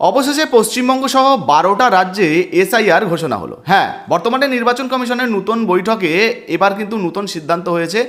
অবশেষে পশ্চিমবঙ্গ সহ বারোটা রাজ্যে এসআইআর ঘোষণা হলো। হ্যাঁ বর্তমানে নির্বাচন কমিশনের নতুন বৈঠকে এবার কিন্তু নতুন সিদ্ধান্ত হয়েছে।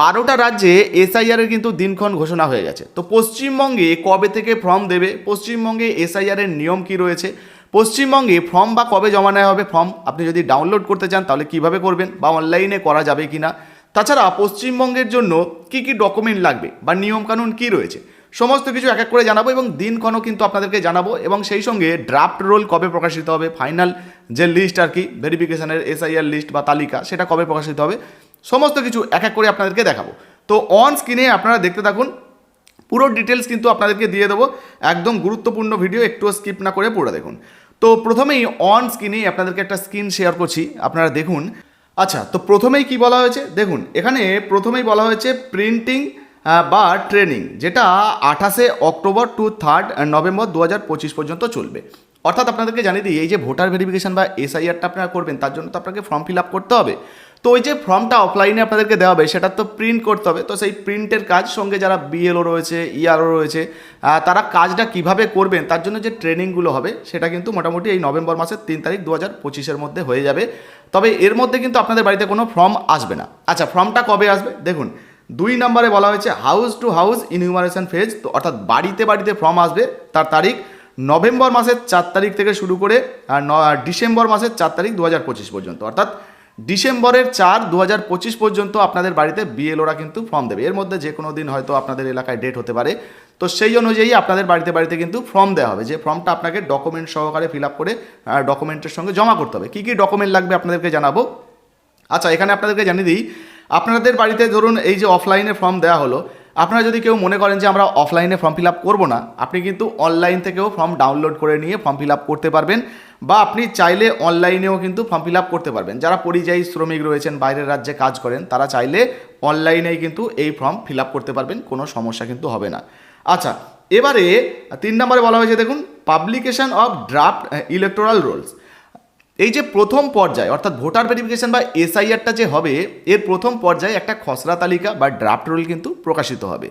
বারোটা রাজ্যে এসআইআর এর কিন্তু দিনক্ষণ ঘোষণা হয়ে গেছে। তো পশ্চিমবঙ্গে কবে থেকে ফর্ম দেবে? পশ্চিমবঙ্গে এসআইআর এর নিয়ম কি রয়েছে? পশ্চিমবঙ্গে ফর্ম বা কবে জমা নেওয়া হবে ফর্ম? আপনি যদি ডাউনলোড করতে চান তাহলে কীভাবে করবেন বা অনলাইনে করা যাবে কি না তাছাড়া পশ্চিমবঙ্গের জন্য কি কি ডকুমেন্ট লাগবে বা নিয়মকানুন কি রয়েছে? সমস্ত কিছু এক এক করে জানাব এবং দিনক্ষণও কিন্তু আপনাদেরকে জানাব এবং সেই সঙ্গে ড্রাফট রোল কবে প্রকাশিত হবে ফাইনাল যে লিস্ট আর কি ভেরিফিকেশানের এসআইআর লিস্ট বা তালিকা, সেটা কবে প্রকাশিত হবে, সমস্ত কিছু এক এক করে আপনাদেরকে দেখাবো। তো অন স্ক্রিনে আপনারা দেখতে থাকুন, পুরো ডিটেলস কিন্তু আপনাদেরকে দিয়ে দেবো, একদম গুরুত্বপূর্ণ ভিডিও একটু স্কিপ না করে পুরো দেখুন। তো প্রথমেই অন স্ক্রিনে আপনাদেরকে একটা স্ক্রিন শেয়ার করছি, আপনারা দেখুন। আচ্ছা তো প্রথমেই কি বলা হয়েছে? দেখুন, এখানে প্রথমেই বলা হয়েছে প্রিন্টিং বা ট্রেনিং, যেটা আঠাশে অক্টোবর টু থার্ড নভেম্বর দু হাজার পঁচিশ পর্যন্ত চলবে। অর্থাৎ আপনাদেরকে জানিয়ে দিই, এই যে ভোটার ভেরিফিকেশন বা এসআইআরটা আপনারা করবেন, তার জন্য তো আপনাকে ফর্ম ফিল আপ করতে হবে। তো ওই যে ফর্মটা অফলাইনে আপনাদেরকে দেওয়া হবে, সেটা তো প্রিন্ট করতে হবে। তো সেই প্রিন্টের কাজ সঙ্গে যারা বিএলও রয়েছে ইআরও রয়েছে তারা কাজটা কীভাবে করবেন, তার জন্য যে ট্রেনিংগুলো হবে, সেটা কিন্তু মোটামুটি এই নভেম্বর মাসের তিন তারিখ দু হাজার পঁচিশের মধ্যে হয়ে যাবে। তবে এর মধ্যে কিন্তু আপনাদের বাড়িতে কোনো ফর্ম আসবে না। আচ্ছা ফর্মটা কবে আসবে? দেখুন দুই নম্বরে বলা হয়েছে house to house enumeration phase তো অর্থাৎ বাড়িতে বাড়িতে ফর্ম আসবে, তার তারিখ নভেম্বর মাসের চার তারিখ থেকে শুরু করে ডিসেম্বর মাসের চার তারিখ দু হাজার পঁচিশ পর্যন্ত। অর্থাৎ ডিসেম্বরের চার দু পর্যন্ত আপনাদের বাড়িতে বিএলওরা কিন্তু ফর্ম দেবে। এর মধ্যে যে কোনো দিন হয়তো আপনাদের এলাকায় ডেট হতে পারে। তো সেই অনুযায়ী আপনাদের বাড়িতে বাড়িতে কিন্তু ফর্ম দেওয়া হবে। যে ফর্মটা আপনাকে ডকুমেন্ট সহকারে ফিল আপ করে ডকুমেন্টের সঙ্গে জমা করতে হবে। কী কী ডকুমেন্ট লাগবে আপনাদেরকে জানাব? আচ্ছা এখানে আপনাদেরকে জানিয়ে দিই আপনাদের বাড়িতে ধরুন এই যে অফলাইনে ফর্ম দেওয়া হলো, আপনারা যদি কেউ মনে করেন যে আমরা অফলাইনে ফর্ম ফিল আপ করব না, আপনি কিন্তু অনলাইন থেকেও ফর্ম ডাউনলোড করে নিয়ে ফর্ম ফিল আপ করতে পারবেন বা আপনি চাইলে অনলাইনেও কিন্তু ফর্ম ফিল আপ করতে পারবেন। যারা পরিযায়ী শ্রমিক রয়েছেন, বাইরের রাজ্যে কাজ করেন, তারা চাইলে অনলাইনেই কিন্তু এই ফর্ম ফিল আপ করতে পারবেন, কোনো সমস্যা কিন্তু হবে না। আচ্ছা এবারে তিন নম্বরে বলা হয়েছে দেখুন publication of draft electoral rolls এই যে প্রথম পর্যায়ে, অর্থাৎ ভোটার ভেরিফিকেশন বা এসআইআরটা যে হবে, এর প্রথম পর্যায়ে একটা খসড়া তালিকা বা ড্রাফট রোল কিন্তু প্রকাশিত হবে।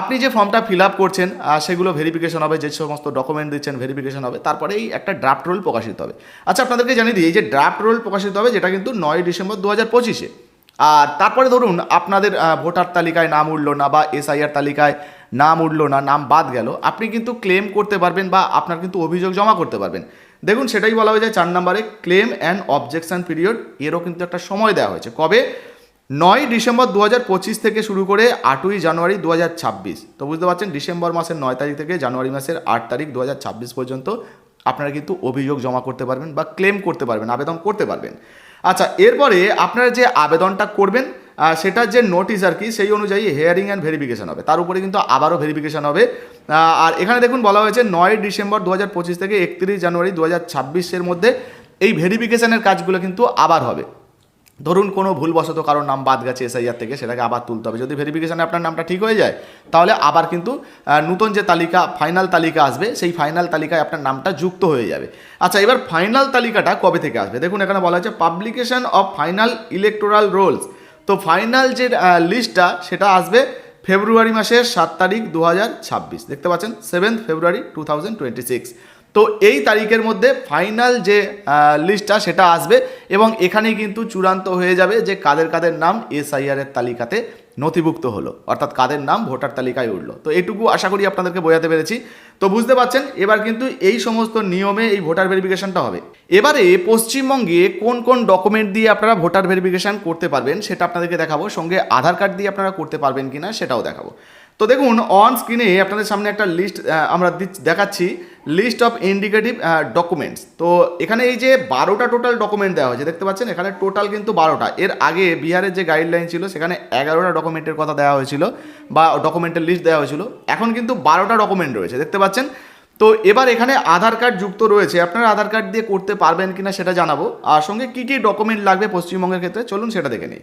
আপনি যে ফর্মটা ফিল আপ করছেন সেগুলো ভেরিফিকেশন হবে, যে সমস্ত ডকুমেন্ট দিচ্ছেন ভেরিফিকেশন হবে, তারপরেই একটা ড্রাফট রোল প্রকাশিত হবে। আচ্ছা আপনাদেরকে জানিয়ে দিই, এই যে ড্রাফট রোল প্রকাশিত হবে, যেটা কিন্তু নয় ডিসেম্বর দু হাজার পঁচিশে। আর তারপরে ধরুন, আপনাদের ভোটার তালিকায় নাম উঠল না বা এসআইআর তালিকায় নাম উঠল না, নাম বাদ গেল, আপনি কিন্তু ক্লেম করতে পারবেন বা আপনার কিন্তু অভিযোগ জমা করতে পারবেন। দেখুন, সেটাই বলা হয়েছে চার নম্বরে ক্লেম অ্যান্ড অবজেকশন পিরিয়ড এরও কিন্তু একটা সময় দেওয়া হয়েছে। কবে? নয় ডিসেম্বর দু হাজার পঁচিশ থেকে শুরু করে আটই জানুয়ারি দু হাজার ছাব্বিশ। তো বুঝতে পারছেন, ডিসেম্বর মাসের নয় তারিখ থেকে জানুয়ারি মাসের আট তারিখ দু হাজার ছাব্বিশ পর্যন্ত আপনারা কিন্তু অভিযোগ জমা করতে পারবেন বা ক্লেম করতে পারবেন, আবেদন করতে পারবেন। আচ্ছা এরপরে আপনারা যে আবেদনটা করবেন সেটার যে নোটিশ আর কি, সেই অনুযায়ী হেয়ারিং অ্যান্ড ভেরিফিকেশন হবে। তার উপরে কিন্তু আবারও ভেরিফিকেশন হবে। আর এখানে দেখুন বলা হয়েছে নয় ডিসেম্বর দু হাজার পঁচিশ থেকে একত্রিশ জানুয়ারি দু হাজার মধ্যে এই ভেরিফিকেশানের কাজগুলো কিন্তু আবার হবে। ধরুন কোনো ভুলবশত কারোর নাম বাদ গেছে এসআইআর থেকে, সেটাকে আবার তুলতে হবে। যদি ভেরিফিকেশানে আপনার নামটা ঠিক হয়ে যায়, তাহলে আবার কিন্তু নতুন যে তালিকা ফাইনাল তালিকা আসবে, সেই ফাইনাল তালিকায় আপনার নামটা যুক্ত হয়ে যাবে। আচ্ছা এবার ফাইনাল তালিকাটা কবে থেকে আসবে? দেখুন এখানে বলা হচ্ছে publication of final electoral rolls তো ফাইনাল যে লিস্টটা সেটা আসবে ফেব্রুয়ারি মাসের সাত তারিখ দু হাজার ছাব্বিশ। দেখতে পাচ্ছেন, সেভেন্থ ফেব্রুয়ারি টু তো এই তারিখের মধ্যে ফাইনাল যে লিস্টটা সেটা আসবে এবং এখানেই কিন্তু চূড়ান্ত হয়ে যাবে যে কাদের কাদের নাম এসআইআর এর তালিকাতে নথিভুক্ত হলো। অর্থাৎ কাদের নাম ভোটার তালিকায় উঠল। তো এটুকু আশা করি আপনাদেরকে বোঝাতে পেরেছি। তো বুঝতে পারছেন, এবার কিন্তু এই সমস্ত নিয়মে এই ভোটার ভেরিফিকেশনটা হবে। এবারে পশ্চিমবঙ্গে কোন কোন ডকুমেন্ট দিয়ে আপনারা ভোটার ভেরিফিকেশন করতে পারবেন সেটা আপনাদেরকে দেখাবো। সঙ্গে আধার কার্ড দিয়ে আপনারা করতে পারবেন কিনা সেটাও দেখাবো। তো দেখুন অন স্ক্রিনে আপনাদের সামনে একটা লিস্ট আমরা দেখাচ্ছি। লিস্ট অফ ইন্ডিকেটিভ ডকুমেন্টস তো এখানে এই যে বারোটা টোটাল ডকুমেন্ট দেওয়া হয়েছে, দেখতে পাচ্ছেন? এখানে টোটাল কিন্তু বারোটা। এর আগে বিহারের যে গাইডলাইন ছিল, সেখানে এগারোটা ডকুমেন্টের কথা দেওয়া হয়েছিল বা ডকুমেন্টের লিস্ট দেওয়া হয়েছিল। এখন কিন্তু বারোটা ডকুমেন্ট রয়েছে, দেখতে পাচ্ছেন? তো এবার এখানে আধার কার্ড যুক্ত রয়েছে। আপনারা আধার কার্ড দিয়ে করতে পারবেন কিনা সেটা জানাব। আর সঙ্গে কী কী ডকুমেন্ট লাগবে পশ্চিমবঙ্গের ক্ষেত্রে, চলুন সেটা দেখে নিই।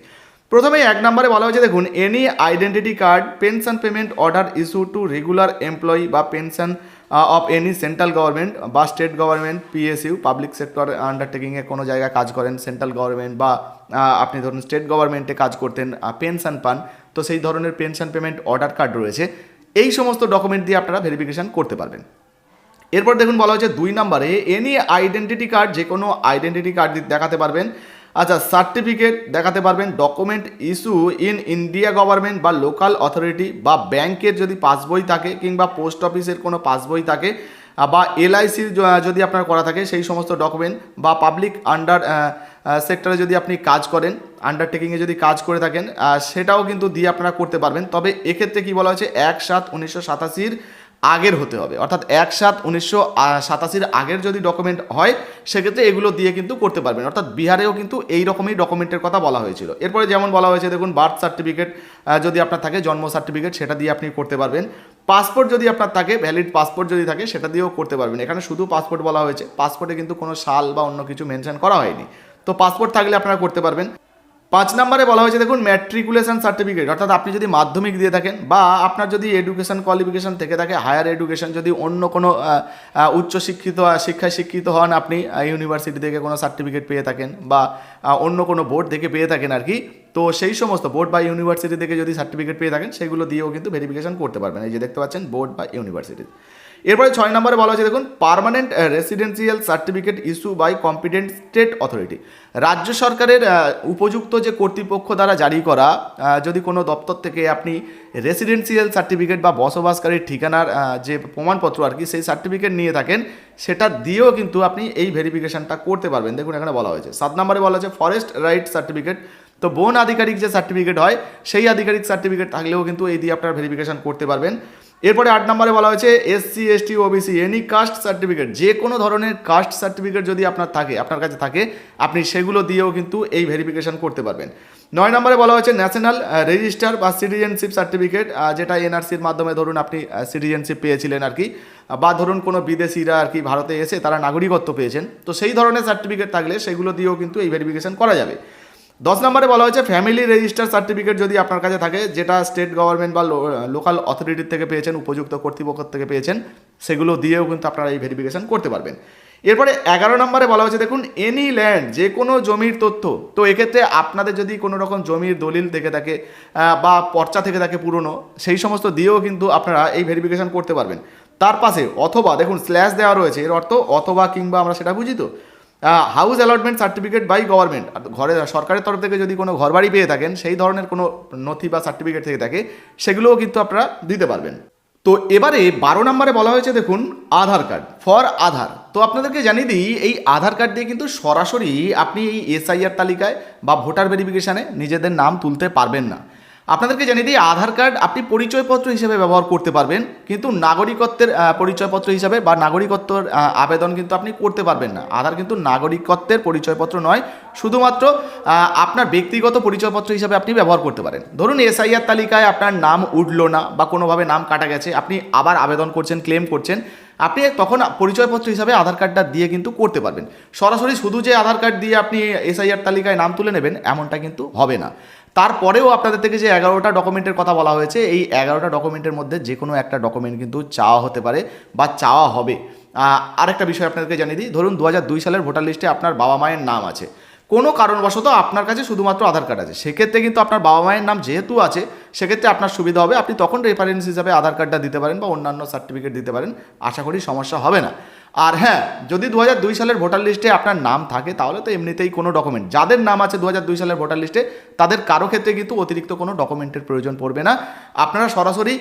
প্রথমে এক নম্বরে বলা হয়েছে, দেখুন any identity card pension payment order issue to regular employee বা pension of any central government বা state government PSU public sector আন্ডারটেকিংয়ে কোনো জায়গায় কাজ করেন সেন্ট্রাল গভর্নমেন্ট বা আপনি ধরুন স্টেট গভর্নমেন্টে কাজ করতেন পেনশন পান, তো সেই ধরনের পেনশন পেমেন্ট অর্ডার কার্ড রয়েছে। এই সমস্ত ডকুমেন্ট দিয়ে আপনারা ভেরিফিকেশন করতে পারবেন। এরপর দেখুন বলা হচ্ছে দুই নম্বরে এনি আইডেন্টিটি কার্ড যে কোনো আইডেন্টিটি কার্ড দেখাতে পারবেন আচ্ছা সার্টিফিকেট দেখাতে পারবেন document issue in India government বা লোকাল অথরিটি বা ব্যাংকের যদি পাসবই থাকে কিংবা পোস্ট অফিসের কোনো পাসবই থাকে বা এলআইসির যদি আপনার করা থাকে সেই সমস্ত ডকুমেন্ট বা পাবলিক আন্ডার সেক্টরে যদি আপনি কাজ করেন আন্ডারটেকিংয়ে যদি কাজ করে থাকেন সেটাও কিন্তু দিয়ে আপনারা করতে পারবেন। তবে এক্ষেত্রে কি বলা হয়েছে, এক সাত উনিশশো সাতাশির আগের হতে হবে। অর্থাৎ এক সাত উনিশশো সাতাশির আগের যদি ডকুমেন্ট হয়, সেক্ষেত্রে এগুলো দিয়ে কিন্তু করতে পারবেন। অর্থাৎ বিহারেও কিন্তু এই রকমই ডকুমেন্টের কথা বলা হয়েছিল। এরপরে যেমন বলা হয়েছে, দেখুন বার্থ সার্টিফিকেট যদি আপনার থাকে, জন্ম সার্টিফিকেট সেটা দিয়ে আপনি করতে পারবেন। পাসপোর্ট যদি আপনার থাকে ভ্যালিড পাসপোর্ট যদি থাকে, সেটা দিয়েও করতে পারবেন। এখানে শুধু পাসপোর্ট বলা হয়েছে পাসপোর্টে কিন্তু কোনো সাল বা অন্য কিছু মেনশন করা হয়নি। তো পাসপোর্ট থাকলে আপনারা করতে পারবেন। পাঁচ নম্বরে বলা হয়েছে, দেখুন ম্যাট্রিকুলেশন সার্টিফিকেট অর্থাৎ আপনি যদি মাধ্যমিক দিয়ে থাকেন বা আপনার যদি এডুকেশন কোয়ালিফিকেশন থেকে থাকে হায়ার এডুকেশন যদি অন্য কোনো উচ্চশিক্ষিত শিক্ষায় শিক্ষিত হন আপনি ইউনিভার্সিটি থেকে কোনো সার্টিফিকেট পেয়ে থাকেন বা অন্য কোনো বোর্ড থেকে পেয়ে থাকেন আর কি, তো সেই সমস্ত বোর্ড বা ইউনিভার্সিটি থেকে যদি সার্টিফিকেট পেয়ে থাকেন, সেগুলো দিয়েও কিন্তু ভেরিফিকেশন করতে পারবেন। এই যে দেখতে পাচ্ছেন বোর্ড বা ইউনিভার্সিটি এরপরে ছয় নম্বরে বলা হয়েছে, দেখুন permanent residential certificate issue by competent state authority রাজ্য সরকারের উপযুক্ত যে কর্তৃপক্ষ দ্বারা জারি করা যদি কোনো দপ্তর থেকে আপনি রেসিডেন্সিয়াল সার্টিফিকেট বা বসবাসকারীর ঠিকানার যে প্রমাণপত্র আর কি, সেই সার্টিফিকেট নিয়ে থাকেন, সেটা দিয়েও কিন্তু আপনি এই ভেরিফিকেশনটা করতে পারবেন। দেখুন, এখানে বলা হয়েছে। সাত নম্বরে বলা হয়েছে ফরেস্ট রাইট সার্টিফিকেট তো বন আধিকারিক যে সার্টিফিকেট হয়, সেই আধিকারিক সার্টিফিকেট থাকলেও কিন্তু এই দিয়ে আপনারা ভেরিফিকেশন করতে পারবেন। এরপরে আট নম্বরে বলা হয়েছে SC, ST, OBC, any caste certificate, যে কোনো ধরনের কাস্ট সার্টিফিকেট যদি আপনার থাকে, আপনার কাছে থাকে, আপনি সেগুলো দিয়েও কিন্তু এই ভেরিফিকেশন করতে পারবেন। নয় নম্বরে বলা হয়েছে ন্যাশনাল রেজিস্টার বা সিটিজেনশিপ সার্টিফিকেট যেটা এনআরসির মাধ্যমে ধরুন আপনি সিটিজেনশিপ পেয়েছিলেন আর কি, বা ধরুন কোনো বিদেশিরা আর কি ভারতে এসে তারা নাগরিকত্ব পেয়েছেন, তো সেই ধরনের সার্টিফিকেট থাকলে সেগুলো দিয়েও কিন্তু এই ভেরিফিকেশন করা যাবে। দশ নম্বরে বলা হয়েছে ফ্যামিলি রেজিস্টার সার্টিফিকেট যদি আপনার কাছে থাকে, যেটা স্টেট গভর্নমেন্ট বা লোকাল অথরিটির থেকে পেয়েছেন, উপযুক্ত কর্তৃপক্ষ থেকে পেয়েছেন, সেগুলো দিয়েও কিন্তু আপনারা এই ভেরিফিকেশন করতে পারবেন। এরপরে এগারো নম্বরে বলা হয়েছে, দেখুন এনি ল্যান্ড যে কোনো জমির তথ্য, তো এক্ষেত্রে আপনাদের যদি কোনো রকম জমির দলিল থেকে থাকে বা পর্চা থেকে থাকে পুরনো, সেই সমস্ত দিয়েও কিন্তু আপনারা এই ভেরিফিকেশন করতে পারবেন। তার পাশে অথবা, দেখুন স্ল্যাশ দেওয়া রয়েছে, এর অর্থ অথবা কিংবা আমরা সেটা বুঝি তো house allotment certificate by government ঘরে, সরকারের তরফ থেকে যদি কোনো ঘরবাড়ি পেয়ে থাকেন, সেই ধরনের কোনো নথি বা সার্টিফিকেট থেকে থাকে, সেগুলোও কিন্তু আপনারা দিতে পারবেন। তো এবারে বারো নম্বরে বলা হয়েছে, দেখুন, আধার কার্ড ফর আধার। তো আপনাদেরকে জানিয়ে দিই, এই আধার কার্ড দিয়ে কিন্তু সরাসরি আপনি এই এসআইআর তালিকায় বা ভোটার ভেরিফিকেশানে নিজেদের নাম তুলতে পারবেন না। আপনাদেরকে জানিয়ে দিই, আধার কার্ড আপনি পরিচয়পত্র হিসেবে ব্যবহার করতে পারবেন, কিন্তু নাগরিকত্বের পরিচয়পত্র হিসাবে বা নাগরিকত্বর আবেদন কিন্তু আপনি করতে পারবেন না। আধার কিন্তু নাগরিকত্বের পরিচয়পত্র নয়, শুধুমাত্র আপনার ব্যক্তিগত পরিচয়পত্র হিসাবে আপনি ব্যবহার করতে পারেন। ধরুন এসআইআর তালিকায় আপনার নাম উঠল না বা কোনোভাবে নাম কাটা গেছে, আপনি আবার আবেদন করছেন, ক্লেম করছেন, আপনি তখন পরিচয়পত্র হিসাবে আধার কার্ডটা দিয়ে কিন্তু করতে পারবেন। সরাসরি শুধু যে আধার কার্ড দিয়ে আপনি এসআইআর তালিকায় নাম তুলে নেবেন, এমনটা কিন্তু হবে না। তারপরেও আপনাদের থেকে যে এগারোটা ডকুমেন্টের কথা বলা হয়েছে, এই এগারোটা ডকুমেন্টের মধ্যে যে কোনো একটা ডকুমেন্ট কিন্তু চাওয়া হতে পারে বা চাওয়া হবে। আরেকটা বিষয় আপনাদেরকে জানিয়ে দিই, ধরুন দু সালের ভোটার লিস্টে আপনার বাবা মায়ের নাম আছে। কোনো কারণবশত আপনার কাছে শুধুমাত্র আধার কার্ড আছে। সেক্ষেত্রে কিন্তু আপনার বাবা মায়ের নাম যেহেতু আছে, সেক্ষেত্রে আপনার সুবিধা হবে। আপনি তখন রেফারেন্স হিসাবে আধার কার্ডটা দিতে পারেন বা অন্যান্য সার্টিফিকেট দিতে পারেন। আশা করি সমস্যা হবে না। আর হ্যাঁ যদি দু দুই সালের ভোটার লিস্টে আপনার নাম থাকে, তাহলে তো এমনিতেই কোনো ডকুমেন্ট যাদের নাম আছে দু দুই সালের ভোটার লিস্টে, তাদের কারও ক্ষেত্রে কিন্তু অতিরিক্ত কোনো ডকুমেন্টের প্রয়োজন পড়বে না। আপনারা সরাসরি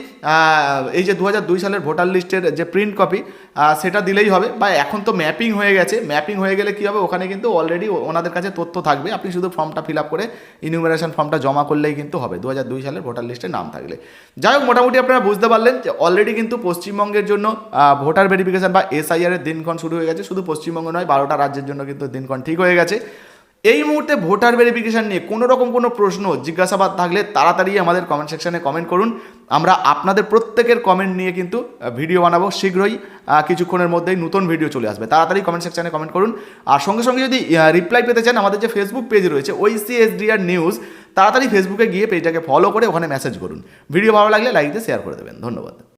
এই যে দু দুই সালের ভোটার লিস্টের যে প্রিন্ট কপি সেটা দিলেই হবে। বা এখন তো ম্যাপিং হয়ে গেছে। ম্যাপিং হয়ে গেলে কী হবে? ওখানে কিন্তু অলরেডি ওনাদের কাছে তথ্য থাকবে। আপনি শুধু ফর্মটা ফিল আপ করে ইনিউমারেশন ফর্মটা জমা করলেই কিন্তু হবে দু দুই সালের ভোটার লিস্টে নাম থাকলে। যাই হোক, মোটামুটি আপনারা বুঝতে পারলেন যে অলরেডি কিন্তু পশ্চিমবঙ্গের জন্য ভোটার ভেরিফিকেশন বা এসআইআর দিনক্ষণ শুরু হয়ে গেছে, শুধু পশ্চিমবঙ্গ নয়, বারোটা রাজ্যের জন্য কিন্তু দিনক্ষণ ঠিক হয়ে গেছে। এই মুহূর্তে ভোটার ভেরিফিকেশান নিয়ে কোনো রকম কোনো প্রশ্ন, জিজ্ঞাসাবাদ থাকলে তাড়াতাড়ি আমাদের কমেন্ট সেকশানে কমেন্ট করুন। আমরা আপনাদের প্রত্যেকের কমেন্ট নিয়ে কিন্তু ভিডিও বানাবো শীঘ্রই। কিছুক্ষণের মধ্যেই নতুন ভিডিও চলে আসবে। তাড়াতাড়ি কমেন্ট সেকশানে কমেন্ট করুন। আর সঙ্গে সঙ্গে যদি রিপ্লাই পেতে চান, আমাদের যে ফেসবুক পেজ রয়েছে ওই সিএসডিআর নিউজ তাড়াতাড়ি ফেসবুকে গিয়ে পেজটাকে ফলো করে ওখানে মেসেজ করুন। ভিডিও ভালো লাগলে লাইক দিয়ে শেয়ার করে দেবেন। ধন্যবাদ।